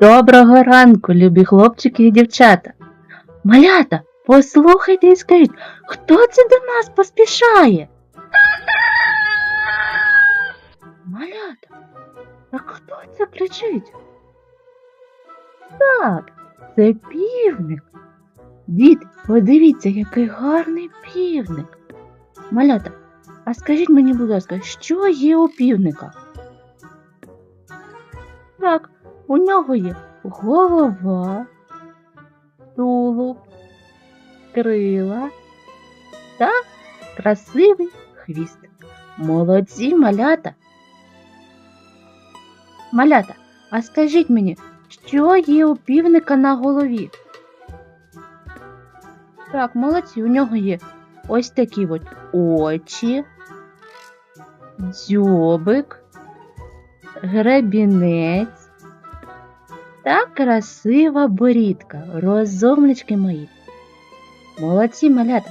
Доброго ранку, любі хлопчики і дівчата. Малята, послухайте і скажіть, хто це до нас поспішає? Малята, так хто це кричить? Так, це півник. Діти, подивіться, який гарний півник. Малята, а скажіть мені, будь ласка, що є у півника? Так, у нього є голова, тулуб, крила та красивий хвіст. Молодці малята. Малята, а скажіть мені, що є у півника на голові? Так, молодці, у нього є ось такі от очі, дзьобик, гребінець та красива борідка, розумнички мої. Молодці малята.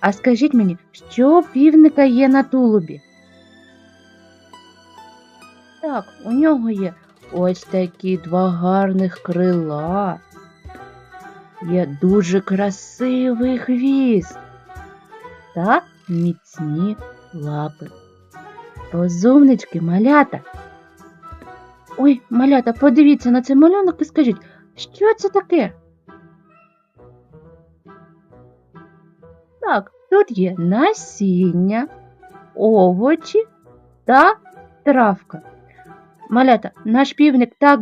А скажіть мені, що півника є на тулубі? Так, у нього є ось такі два гарних крила. Є дуже красивий хвіст та міцні лапи. Розумнички, малята. Ой, малята, подивіться на цей малюнок і скажіть, що це таке? Так, тут є насіння, овочі та травка. Малята, наш півник так,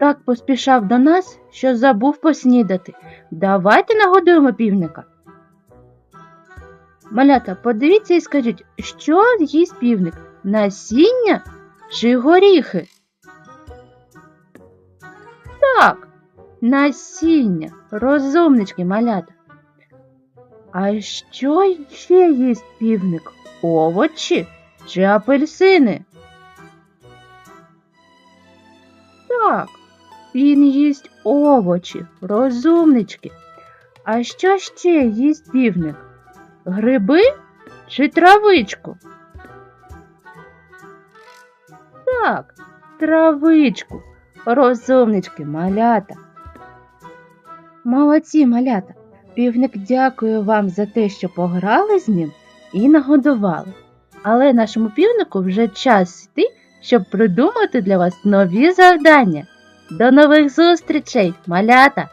так поспішав до нас, що забув поснідати. Давайте нагодуємо півника. Малята, подивіться і скажіть, що їсть півник? Насіння чи горіхи? Так, насіння, розумнички, малята. А що ще їсть півник? Овочі чи апельсини? Так, він їсть овочі, розумнички. А що ще їсть півник? Гриби чи травичку? Так, травичку, розумнички, малята. Молодці, малята. Півник дякує вам за те, що пограли з ним і нагодували. Але нашому півнику вже час йти, щоб придумати для вас нові завдання. До нових зустрічей, малята!